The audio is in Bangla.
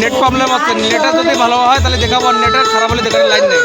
নেট প্রবলেম আছে, নেটটা যদি ভালো হয় তাহলে দেখাবো নেটের খারাপ হলে দেখার লাইন নেই।